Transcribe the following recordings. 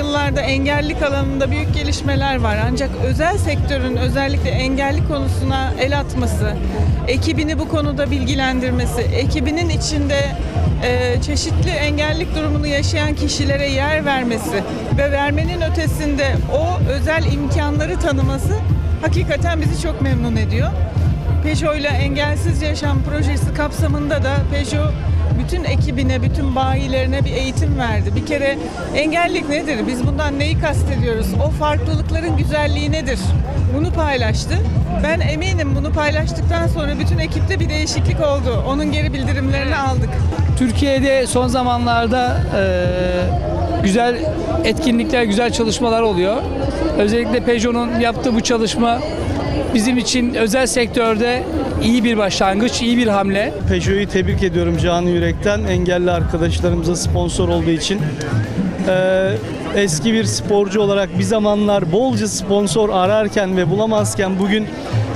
yıllarda engellilik alanında büyük gelişmeler var. Ancak özel sektörün özellikle engelli konusuna el atması, ekibini bu konuda bilgilendirmesi, ekibinin içinde e, çeşitli engellilik durumunu yaşayan kişilere yer vermesi ve vermenin ötesinde o özel imkanları tanıması hakikaten bizi çok memnun ediyor. Peugeot ile Engelsiz Yaşam projesi kapsamında da Peugeot bütün ekibine, bütün bayilerine bir eğitim verdi. Bir kere engellilik nedir? Biz bundan neyi kastediyoruz? O farklılıkların güzelliği nedir? Bunu paylaştı. Ben eminim bunu paylaştıktan sonra bütün ekipte bir değişiklik oldu. Onun geri bildirimlerini aldık. Türkiye'de son zamanlarda e, güzel etkinlikler, güzel çalışmalar oluyor. Özellikle Peugeot'un yaptığı bu çalışma bizim için özel sektörde iyi bir başlangıç, iyi bir hamle. Peugeot'u tebrik ediyorum canı yürekten. Engelli arkadaşlarımıza sponsor olduğu için. Ee, eski bir sporcu olarak bir zamanlar bolca sponsor ararken ve bulamazken bugün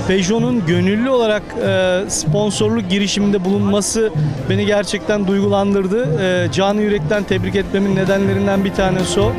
Peugeot'un gönüllü olarak e, sponsorluk girişiminde bulunması beni gerçekten duygulandırdı. Ee, canı yürekten tebrik etmemin nedenlerinden bir tanesi o.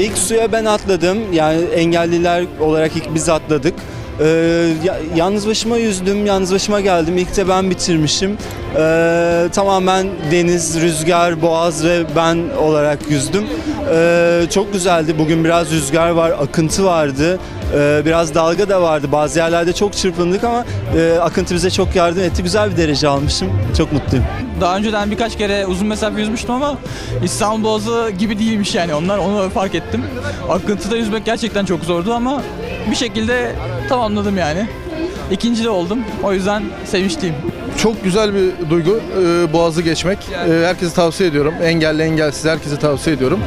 İlk suya ben atladım. Yani engelliler olarak ilk biz atladık. Ee, ya- yalnız başıma yüzdüm, yalnız başıma geldim. İlk de ben bitirmişim. Ee, tamamen deniz, rüzgar, boğaz ve ben olarak yüzdüm. Ee, çok güzeldi. Bugün biraz rüzgar var, akıntı vardı. Ee, biraz dalga da vardı. Bazı yerlerde çok çırpındık ama e, akıntı bize çok yardım etti. Güzel bir derece almışım. Çok mutluyum. Daha önceden birkaç kere uzun mesafe yüzmüştüm ama İstanbul Boğazı gibi değilmiş yani onlar onu fark ettim. Akıntıda yüzmek gerçekten çok zordu ama bir şekilde tamamladım yani. İkinci de oldum. O yüzden sevinçliyim. Çok güzel bir duygu e, boğazı geçmek. E, herkese tavsiye ediyorum. Engelli engelsiz herkese tavsiye ediyorum.